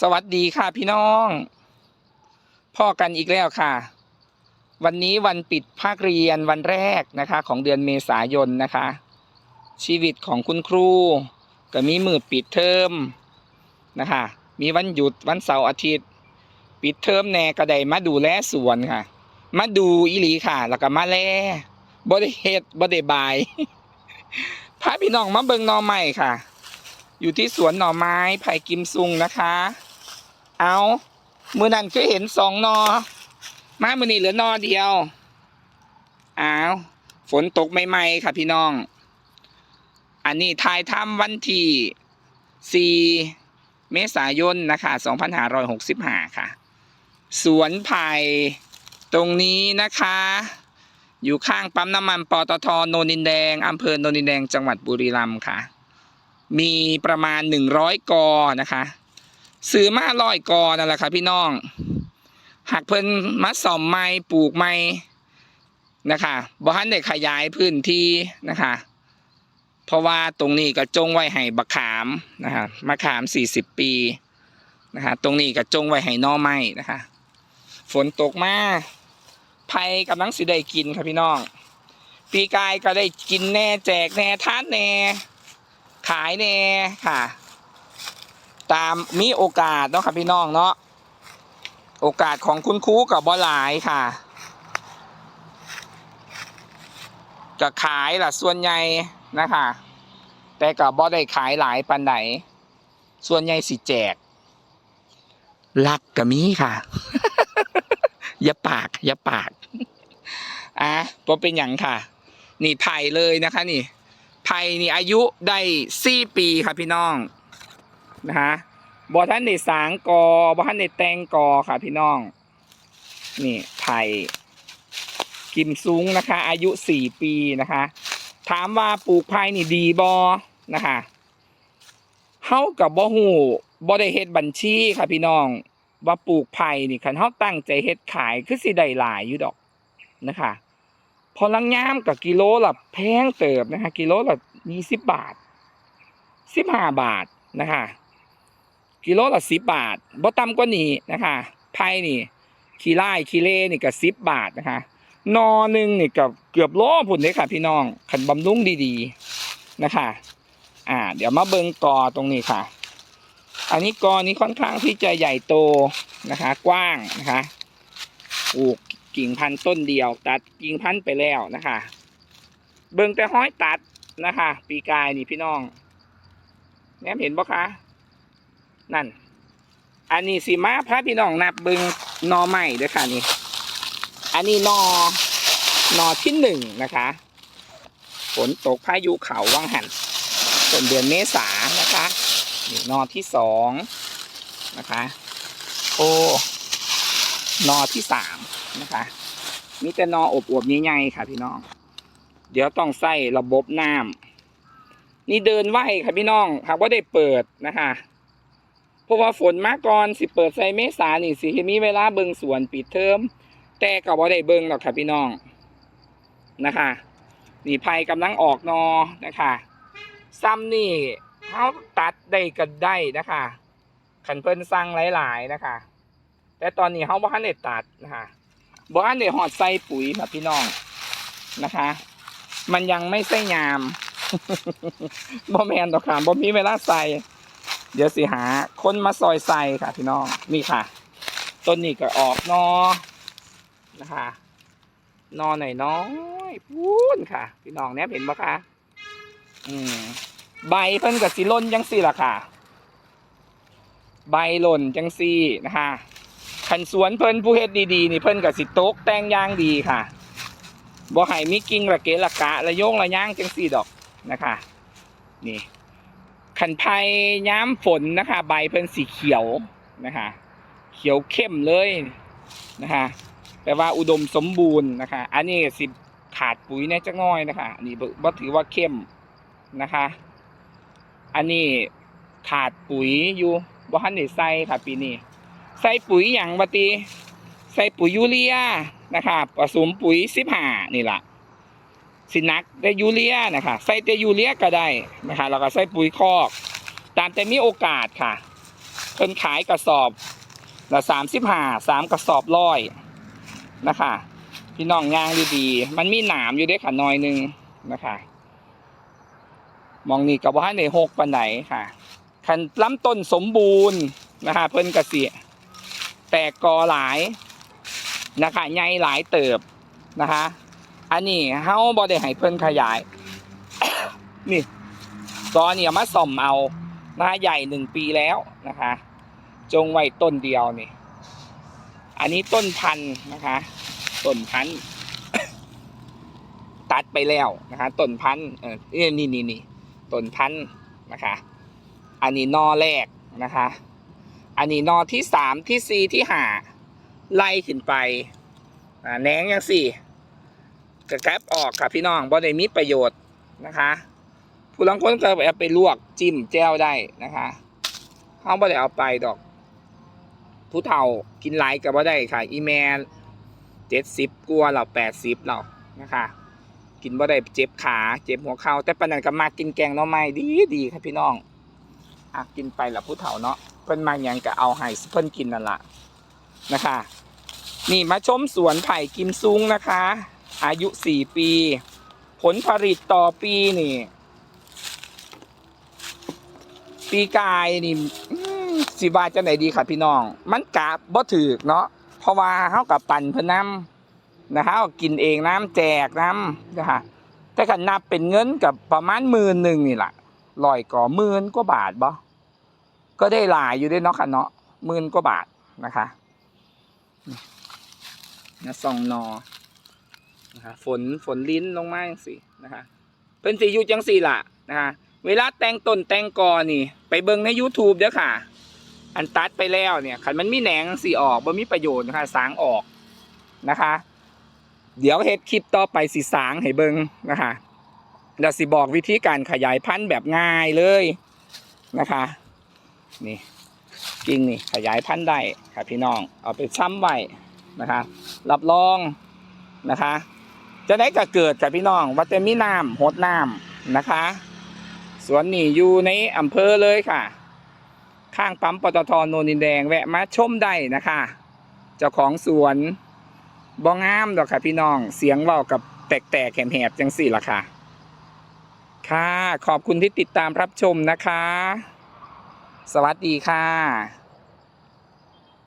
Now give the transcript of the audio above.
สวัสดีค่ะพี่น้อง พ่อกันอีกแล้วค่ะ วันนี้วันปิดภาคเรียนวันแรกนะคะ ของเดือนเมษายนนะคะ ชีวิตของคุณครูก็มีมือปิดเทอมนะคะ มีวันหยุดวันเสาร์อาทิตย์ ปิดเทอมแน่ก็ได้มาดูแลสวนค่ะ มาดูอีหลีค่ะ แล้วก็มาแลบ่ได้เฮ็ดบ่ได้บายพาพี่น้องมาเบิงหน่อไม้ค่ะอยู่ที่สวนหน่อไม้ไผ่กิมซุงนะคะ เอามือนั้นเคยเห็นสองนอ มามือนี้เหลือนอเดียวอ้าวฝนตกใหม่ๆค่ะพี่น้อง อันนี้ทายทำวันที่4เมษายนนะคะ2565 ค่ะ สวนไผ่ตรงนี้นะคะ อยู่ข้างปั๊มน้ำมันปตทโนนินแดงอำเภอโนนินแดงจังหวัดบุรีรัมย์ค่ะ มีประมาณหนึ่งร้อยกอนะคะ ซื้อมาร้อยกอนั่นแหละค่ะพี่น้อง หากเพิ่นมาส่อมไม้ปลูกไม้นะคะบ่ทันได้ขยายพื้นที่นะคะ เพราะว่าตรงนี้ก็จงไว้ให้บักขามนะคะมะขามสี่สิบปีนะคะตรงนี้ก็จงไว้ให้นอไม้นะคะ ฝนตกมาไผ่กำลังสิได้กินค่ะพี่น้อง ปีกายก็ได้กินแน่แจกแน่ทานแน่ขายแน่ค่ะ ตามมีโอกาสเนาะค่ะพี่น้องเนาะโอกาสของคุณครูกับบอหลายค่ะก็ขายล่ะส่วนใหญ่นะคะ แต่กับ่ได้ขายหลายปันไหนส่วนใหญ่สิแจกลักก็มีค่ะ อย่าปาก อย่าปากอะบ่เป็นอย่างค่ะ นี่ไผ่เลยนะคะ นี่ไผ่นี่อายุได้สี่ปีครับพี่น้อง นะฮะบอท่านได้สางกอบอท่านได้แตงกอค่ะพี่น้อง นี่ไผ่กิมซุ้งนะคะ อายุสี่ปีนะคะ ถามว่าปลูกไผ่นี่ดีบอนะคะเฮากับบ่ฮู้บ่ได้เฮ็ดบัญชีค่ะพี่น้อง ว่าปลูกไผ่นี่คันเฮาตั้งใจเฮ็ดขายคือสิได้หลายอยู่ดอกนะคะพอลังยามกับกิโลละแพงเติบนะคะ กิโลละยี่สิบบาทสิบห้าบาทนะคะ กิโลละสิบบาทบ่ต่ำกว่านี้นะคะไผ่นี่ขี้ไล่ขี้เล่นี่ก็สิบบาทนะคะนอหนึ่งนี่กับเกือบโลผุนเลยค่ะ พี่น้องขันบำรุงดีๆนะคะ อ่า เดี๋ยวมาเบิงกอตรงนี้ค่ะ อันนี้กอนี้ค่อนข้างที่จะใหญ่โตนะคะ กว้างนะคะปลูกกิ่งพันธุ์ต้นเดียว ตัดกิ่งพันธุ์ไปแล้วนะคะ เบิงแต่ห้อยตัดนะคะ ปีกายนี่พี่น้องแนมเห็นบ่คะ นั่น อันนี้สีมาพระพี่น้องนับเบิงนอใหม่ด้วยค่ะนี่ อันนี้นอนอที่หนึ่งนะคะฝนตกพายุเขาวังหันต้นเดือนเมษานะคะนี่นอที่สองนะคะโอ้นอที่สามนะคะมีแต่นออบอวบๆใหญ่ๆค่ะ พี่น้อง เดี๋ยวต้องใส่ระบบน้ำนี่เดินไหวค่ะพี่น้องหากว่าได้เปิดนะคะ เพราะว่าฝนมาก่อนสิเปิดใส่เมษานี่สิมีเวลาเบิงสวนปิดเทอมแต่ก็บ่ได้เบิงหรอกค่ะพี่น้องนะคะนี่ไผ่กำลังออกนอนะคะซ้ำนี่เขาตัดได้ก็ได้นะคะขันเพิ่นสั่งหลาย ๆนะคะ แต่ตอนนี้เขาบ่ทันได้ตัดนะคะบ่ทันได้หอดใส่ปุ๋ยค่ะพี่น้องนะคะ มันยังไม่ใส่ยามบ่แมนดอกค่ะบ่มีเวลาใส่ เดี๋ยวสิหาคนมาซอยใส่ค่ะพี่น้องนี่ค่ะ ต้นนี้ก็ออกนอนะคะนอหน่อยน้อยพูนค่ะ พี่น้องแนบเห็นบ่คะอืมใบเพิ่นกับสิล่นจังสี่ล่ะค่ะ ใบหล่นจังสี่นะคะขันสวนเพิ่นผู้เฮ็ดดีๆนี่เพิ่นกับสิโต๊กแต่งยางดีค่ะบ่ให้มีกิ่งระเกะระกะระโยงระย่างจังสี่ดอกนะคะ นี่ ขันไผ่ย้ำฝนนะคะ ใบเพิ่นสีเขียวนะคะ เขียวเข้มเลยนะคะแปลว่าอุดมสมบูรณ์นะคะ อันนี้สิขาดปุ๋ยแน่จักน้อยนะคะอันนี่บ่ถือว่าเข้มนะคะ อันนี้ขาดปุ๋ยอยู่บ่ทันได้ใส่ค่ะปีนี้ใส่ปุ๋ยอย่างบตีใส่ปุ๋ยยูเรียนะคะผสมปุ๋ยสิบห้านี่ล่ะ สินักไดยูเรียนะคะ ใส่แต่ยูเรียก็ได้นะคะแล้วก็ใส่ปุ๋ยคอก ตามแต่มีโอกาสค่ะเพิ่นขายกระสอบละสามสิบห้าสามกระสอบร้อยนะคะ พี่น้องย่างดีๆมันมีหนามอยู่ด้วยค่ะหน้อยหนึงนะคะ มองนี่กับว่าในหกปันไหนค่ะคันลำต้นสมบูรณ์นะคะ เพิ่นกระเสียแตกกอหลายนะคะใหญ่หลายเติบนะคะ อันนี้เฮาบ่ได้ให้เพิ่นขยาย นี่กอเนี่ยมาส่อมเอานะคะใหญ่หนึ่งปีแล้วนะคะ จงไว้ต้นเดียวนี่ อันนี้ต้นพันธุ์นะคะต้นพันธุ์ตัดไปแล้วนะคะต้นพันธุ์เออเอ้ยนี่นี่นี่ต้นพันธุ์นะคะ อันนี้นอแรกนะคะ อันนี้นอที่สามที่สี่ที่ห้าไล่ขึ้นไปอ่าแหนงยังสี่ กระแกบออกค่ะพี่น้องบ่ได้มีประโยชน์นะคะผู้ลังคนก็เอาไปลวกจิ้มแจ่วได้นะคะเขาบ่ได้เอาไปดอก ผู้เฒ่ากินหลายก็บ่ได้ค่ะ อีแมนเจ็ดสิบกลัวเราแปดสิบเรานะคะ กินบ่ได้เจ็บขาเจ็บหัวเข่าแต่ปนันก็มากินแกงหน่อไม้ดีดีครับพี่น้องอะกินไปละผู้เฒ่าเนาะเพิ่นมาหยังก็เอาให้เพิ่นกินนั่นละนะคะ นี่มาชมสวนไผ่กิมซุงนะคะ อายุสี่ปี ผลผลิตต่อปีนี่ ปีกายนี่สิว่าจะไหนดีค่ะพี่น้อง มันกะบ่ถือเนาะเพราะว่าเฮากับปั่นเพิ่นนำนะคะกินเองน้ำแจกน้ำนะคะแต่คันนับเป็นเงินกับประมาณหมื่นหนึ่งนี่แหละลอยก่อหมื่นกว่าบาทบ่ก็ได้หลายอยู่ด้วยเนาะค่ะเนาะหมื่นกว่าบาทนะคะนะสองนอ นะคะฝนฝนลิ้นลงมาจังสินะคะเป็นสีอยู่จังสี่ละนะคะเวลาแต่งต้นแต่งกอนี่ ไปเบิ่งใน YouTube เด้อค่ะ อันตัดไปแล้วเนี่ยคันมันมีแหนงสีออกบ่มีประโยชน์นะคะสางออกนะคะ เดี๋ยวเฮ็ดคลิปต่อไปสิสางให้เบิ่งนะคะเดี๋ยวสิบอกวิธีการขยายพันธุ์แบบง่ายเลยนะคะนี่กิ่งนี่ขยายพันธุ์ได้ค่ะพี่น้องเอาไปซ้ำไว้นะคะ รับรองนะคะ จะได้ก็เกิดกับพี่น้องว่าจะมีน้ำหดน้ำนะคะ สวนนี่อยู่ในอำเภอเลยค่ะ ข้างปั๊มปตทโนนินแดงแวะมาชมได้นะคะ เจ้าของสวนบองงามดอกค่ะพี่น้องเสียงเว้ากับแตกๆแหบๆจังสี่ละค่ะ ค่ะขอบคุณที่ติดตามรับชมนะคะ สวัสดีค่ะ